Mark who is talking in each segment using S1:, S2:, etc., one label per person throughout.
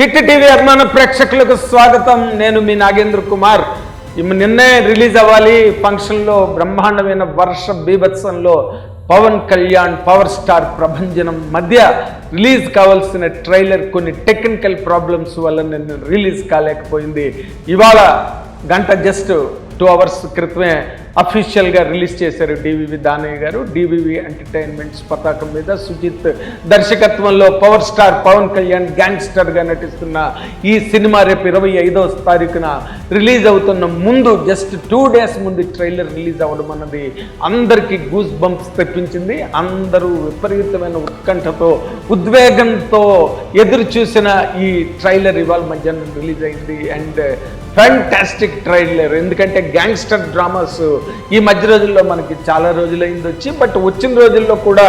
S1: Hit TV అభిమాన ప్రేక్షకులకు స్వాగతం. నేను మీ నాగేంద్ర కుమార్. నిన్నే రిలీజ్ అవ్వాలి ఫంక్షన్లో బ్రహ్మాండమైన వర్ష బీభత్సంలో పవన్ కళ్యాణ్ పవర్ స్టార్ ప్రభంజనం మధ్య రిలీజ్ కావాల్సిన ట్రైలర్ కొన్ని టెక్నికల్ ప్రాబ్లమ్స్ వల్ల నేను రిలీజ్ కాలేకపోయింది. ఇవాళ గంట జస్ట్ టూ అవర్స్ క్రితమే అఫీషియల్గా రిలీజ్ చేశారు డివివి దానయ్య గారు. డివివి ఎంటర్టైన్మెంట్స్ పతాకం మీద సుజిత్ దర్శకత్వంలో పవర్ స్టార్ పవన్ కళ్యాణ్ గ్యాంగ్స్టర్గా నటిస్తున్న ఈ సినిమా రేపు ఇరవై ఐదవ తారీఖున రిలీజ్ అవుతున్న ముందు జస్ట్ టూ డేస్ ముందు ట్రైలర్ రిలీజ్ అవ్వడం అన్నది అందరికీ గూస్ బంప్స్ తెప్పించింది. అందరూ విపరీతమైన ఉత్కంఠతో ఉద్వేగంతో ఎదురు చూసిన ఈ ట్రైలర్ ఇవాళ మధ్యాహ్నం రిలీజ్ అయింది. అండ్ ఫ్యాంటాస్టిక్ ట్రైలర్ ఎందుకంటే గ్యాంగ్స్టర్ డ్రామాస్ ఈ మధ్య రోజుల్లో మనకి చాలా రోజులైంది వచ్చి బట్ వచ్చిన రోజుల్లో కూడా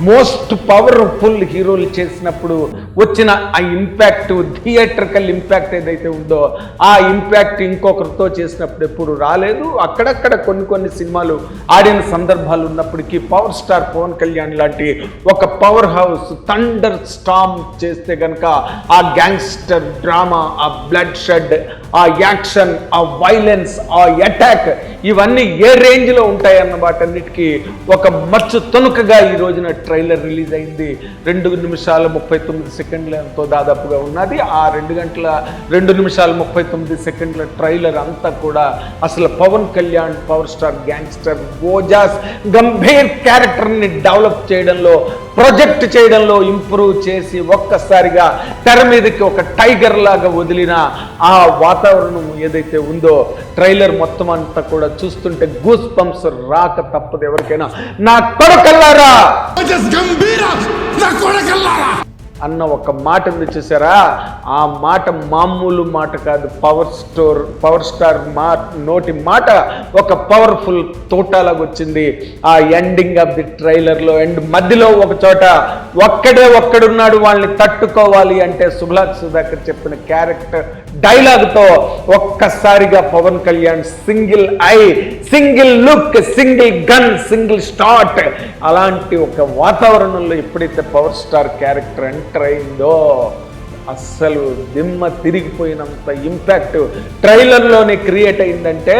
S1: మోస్ట్ పవర్ఫుల్ హీరోలు చేసినప్పుడు వచ్చిన ఆ ఇంపాక్ట్ థియేటర్కల్ ఇంపాక్ట్ ఏదైతే ఉందో ఆ ఇంపాక్ట్ ఇంకొకరితో చేసినప్పుడు ఎప్పుడు రాలేదు. అక్కడక్కడ కొన్ని కొన్ని సినిమాలు ఆడిన సందర్భాలు ఉన్నప్పటికీ పవర్ స్టార్ పవన్ కళ్యాణ్ లాంటి ఒక పవర్ హౌస్ థండర్ స్టామ్ చేస్తే కనుక ఆ గ్యాంగ్స్టర్ డ్రామా ఆ బ్లడ్ షెడ్ ఆ యాక్షన్ ఆ వైలెన్స్ ఆ అటాక్ ఇవన్నీ ఏ రేంజ్లో ఉంటాయన్న వాటన్నిటికీ ఒక మచ్చు తొనుకగా ఈ రోజున ట్రైలర్ రిలీజ్ అయింది. రెండు నిమిషాల ముప్పై తొమ్మిది సెకండ్లతో దాదాపుగా ఉన్నది. ఆ రెండు గంటల రెండు నిమిషాల ముప్పై తొమ్మిది సెకండ్ల ట్రైలర్ అంతా కూడా అసలు Pawan Kalyan power star gangster గోజాస్ Gambhir క్యారెక్టర్ని డెవలప్ చేయడంలో ప్రొజెక్ట్ చేయడంలో ఇంప్రూవ్ చేసి ఒక్కసారిగా తెర మీదకి ఒక టైగర్ లాగా వదిలిన ఆ వాతావరణం ఏదైతే ఉందో ట్రైలర్ మొత్తం అంతా కూడా చూస్తుంటే గూస్ పంప్స్ రాక తప్పదు ఎవరికైనా. నా కొడకల్లారా?
S2: నా కొడకల్లారా?
S1: అన్న ఒక మాట ఉంది చూసారా? ఆ మాట మామూలు మాట కాదు పవర్ స్టోర్ పవర్ స్టార్ మా నోటి మాట ఒక పవర్ఫుల్ తోటాలాగా వచ్చింది. ఆ ఎండింగ్ ఆఫ్ ది ట్రైలర్లో అండ్ మధ్యలో ఒక చోట ఒక్కడే ఒక్కడున్నాడు వాళ్ళని తట్టుకోవాలి అంటే సుభలాక్ సుధాకర్ చెప్పిన క్యారెక్టర్ డైలాగ్తో ఒక్కసారిగా Pavan Kalyan single eye single look single gun single start అలాంటి ఒక వాతావరణంలో ఎప్పుడైతే పవర్ స్టార్ క్యారెక్టర్ ఎంటర్ అయిందో అస్సలు దిమ్మ తిరిగిపోయినంత ఇంపాక్ట్ ట్రైలర్లోనే క్రియేట్ అయిందంటే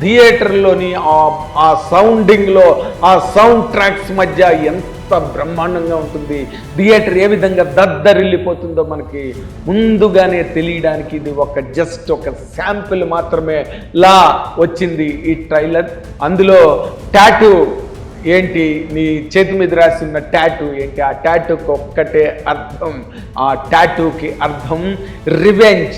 S1: థియేటర్లోని ఆ ఆ సౌండింగ్లో ఆ సౌండ్ ట్రాక్స్ మధ్య ఎంత బ్రహ్మాండంగా ఉంటుంది. థియేటర్ ఏ విధంగా దద్దరిల్లిపోతుందో మనకి ముందుగానే తెలియడానికి ఇది ఒక జస్ట్ ఒక శాంపిల్ మాత్రమే లా వచ్చింది ఈ ట్రైలర్. అందులో టాటూ ఏంటి నీ చేతి మీద రాసి ఉన్న టాటూ ఏంటి? ఆ ట్యాటూకి ఒక్కటే అర్థం ఆ టాటూకి అర్థం revenge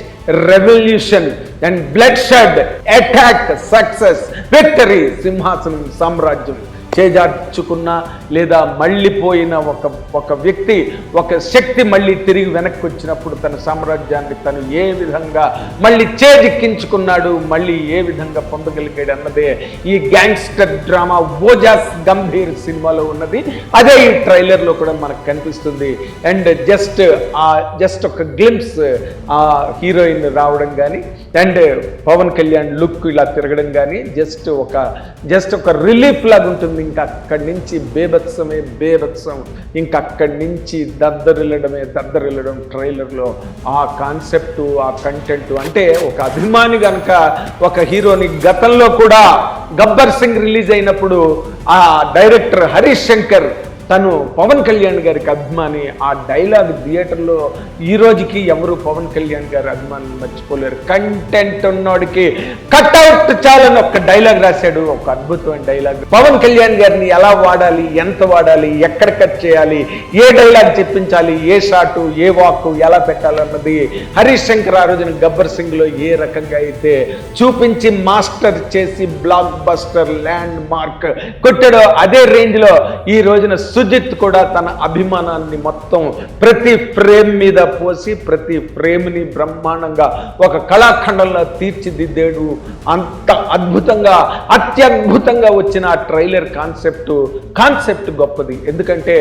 S1: revolution and bloodshed attack success victory సింహాసనం సామ్రాజ్యం. చేజార్చుకున్న లేదా మళ్ళీపోయిన ఒక ఒక వ్యక్తి ఒక శక్తి మళ్ళీ తిరిగి వెనక్కి వచ్చినప్పుడు తన సామ్రాజ్యాన్ని తను ఏ విధంగా మళ్ళీ చేజిక్కించుకున్నాడు మళ్ళీ ఏ విధంగా పొందగలిగాడు అన్నదే ఈ గ్యాంగ్స్టర్ డ్రామా ఓజాస్ గంభీర్ సినిమాలో ఉన్నది. అదే ఈ ట్రైలర్లో కూడా మనకు కనిపిస్తుంది. అండ్ జస్ట్ ఆ జస్ట్ ఒక గ్లిమ్స్ ఆ హీరోయిన్ రావడం కానీ అండ్ పవన్ కళ్యాణ్ లుక్ ఇలా తిరగడం కానీ జస్ట్ ఒక జస్ట్ ఒక రిలీఫ్ లాగా ఉంటుంది. ఇంకా అక్కడి నుంచి బేభత్సమే బేభత్సం ఇంకా అక్కడి నుంచి దద్దరిల్లడమే దద్దరిల్లడం ట్రైలర్లో. ఆ కాన్సెప్ట్ ఆ కంటెంట్ అంటే ఒక అభిమాని కనుక ఒక హీరోని గతంలో కూడా గబ్బర్ సింగ్ రిలీజ్ అయినప్పుడు ఆ డైరెక్టర్ హరీష్ శంకర్ తను పవన్ కళ్యాణ్ గారికి అభిమాని. ఆ డైలాగ్ థియేటర్లో ఈ రోజుకి ఎవరు పవన్ కళ్యాణ్ గారి అభిమానులు మర్చిపోలేరు. కంటెంట్ ఉన్నోడికి కట్అవుట్ చాలని ఒక డైలాగ్ రాశాడు. ఒక అద్భుతమైన డైలాగ్. పవన్ కళ్యాణ్ గారిని ఎలా వాడాలి? ఎంత వాడాలి? ఎక్కడ కట్ చేయాలి? ఏ డైలాగ్ చెప్పించాలి? ఏ షాటు? ఏ వాక్ ఎలా పెట్టాలన్నది హరీష్ శంకర్ ఆ రోజున గబ్బర్ సింగ్లో ఏ రకంగా అయితే చూపించి మాస్టర్ చేసి బ్లాక్ బస్టర్ ల్యాండ్ మార్క్ కొట్టాడో అదే రేంజ్లో ఈ రోజున సుజిత్ కూడా తన అభిమానాన్ని మొత్తం ప్రతి ఫ్రేమ్ మీద పోసి ప్రతి ఫ్రేమ్ని బ్రహ్మాండంగా ఒక కళాఖండంలో తీర్చిదిద్దాడు. అంత అద్భుతంగా అత్యద్భుతంగా వచ్చిన ఆ ట్రైలర్ కాన్సెప్ట్ కాన్సెప్ట్ గొప్పది. ఎందుకంటే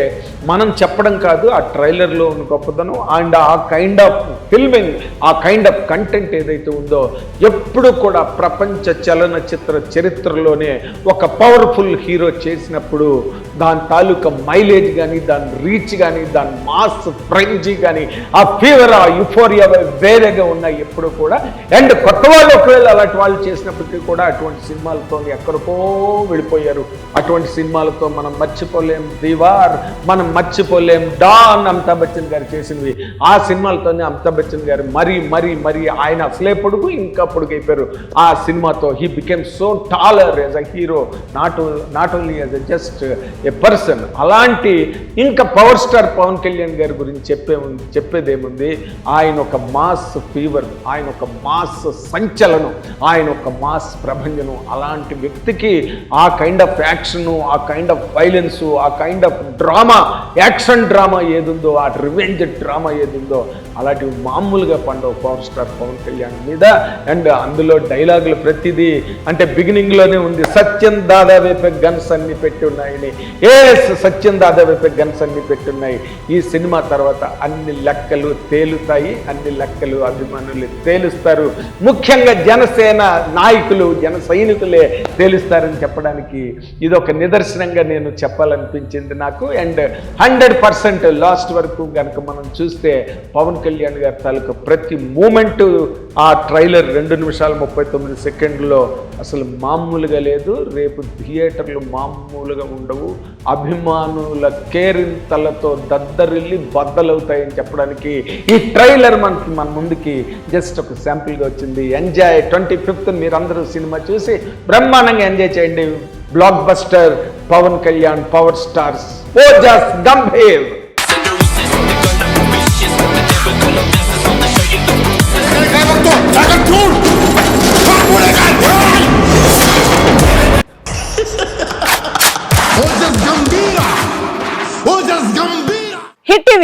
S1: మనం చెప్పడం కాదు ఆ ట్రైలర్లో ఉన్న గొప్పదనం అండ్ ఆ కైండ్ ఆఫ్ ఫిల్మింగ్ ఆ కైండ్ ఆఫ్ కంటెంట్ ఏదైతే ఉందో ఎప్పుడు కూడా ప్రపంచ చలనచిత్ర చరిత్రలోనే ఒక పవర్ఫుల్ హీరో చేసినప్పుడు దాని తాలూకా మైలేజ్ కానీ దాని రీచ్ కానీ దాని మాస్ ఫ్రెంజీ కానీ ఆ ఫీవర్ ఆ యుఫోరియా వేరేగా ఉన్నాయి. ఎప్పుడు కూడా. అండ్ కొత్త వాళ్ళు ఒకవేళ అలాంటి వాళ్ళు చేసినప్పటికీ కూడా అటువంటి సినిమాలతో ఎక్కడికో వెళ్ళిపోయారు. అటువంటి సినిమాలతో మనం మర్చిపోలేం దివార్ మనం మర్చిపోలేం డాన్ అమితాబ్ బచ్చన్ గారు చేసినవి. ఆ సినిమాలతోనే అమితాబ్ బచ్చన్ గారు మరీ మరీ మరీ ఆయన అసలే పొడుగు ఇంకా పొడుగు అయిపోయారు ఆ సినిమాతో he became so taller as a hero not not only as a just a person అలా అలాంటి ఇంకా పవర్ స్టార్ పవన్ కళ్యాణ్ గారి గురించి చెప్పే ఉంది చెప్పేదేముంది? ఆయన ఒక మాస్ ఫీవర్ ఆయన ఒక మాస్ సంచలనం ఆయన ఒక మాస్ ప్రభంజనం. అలాంటి వ్యక్తికి ఆ కైండ్ ఆఫ్ యాక్షన్ ఆ కైండ్ ఆఫ్ వైలెన్స్ ఆ kind of drama action drama ఏదుందో ఆ రివెంజ్ డ్రామా ఏదుందో అలాంటివి మామూలుగా పండవు పవర్ స్టార్ పవన్ కళ్యాణ్ మీద. అండ్ అందులో డైలాగులు ప్రతిదీ అంటే బిగినింగ్లోనే ఉంది సత్యం దాదా గన్స్ అన్ని పెట్టి ఉన్నాయని. ఏ సత్యం సత్యం దాదాపు గన్సన్ని పెట్టున్నాయి. ఈ సినిమా తర్వాత అన్ని లెక్కలు తేలుతాయి అన్ని లెక్కలు అభిమానులు తేలుస్తారు. ముఖ్యంగా జనసేన నాయకులు జన సైనికులే తేలుస్తారని చెప్పడానికి ఇది ఒక నిదర్శనంగా నేను చెప్పాలనిపించింది నాకు. అండ్ హండ్రెడ్ పర్సెంట్ లాస్ట్ వరకు కనుక మనం చూస్తే పవన్ కళ్యాణ్ గారి తాలూకు ప్రతి మూమెంటు ఆ ట్రైలర్ రెండు నిమిషాల ముప్పై తొమ్మిది సెకండ్లో అసలు మామూలుగా లేదు. రేపు థియేటర్లు మామూలుగా ఉండవు. అభిమానుల కేరింతలతో దద్దరిల్లి బద్దలవుతాయని చెప్పడానికి ఈ ట్రైలర్ మనకి మన ముందుకి జస్ట్ ఒక శాంపుల్గా వచ్చింది. ఎంజాయ్ ట్వంటీ ఫిఫ్త్ మీరందరూ సినిమా చూసి బ్రహ్మాండంగా ఎంజాయ్ చేయండి. Blockbuster Pavan Kalyan power stars Ojas Gambhir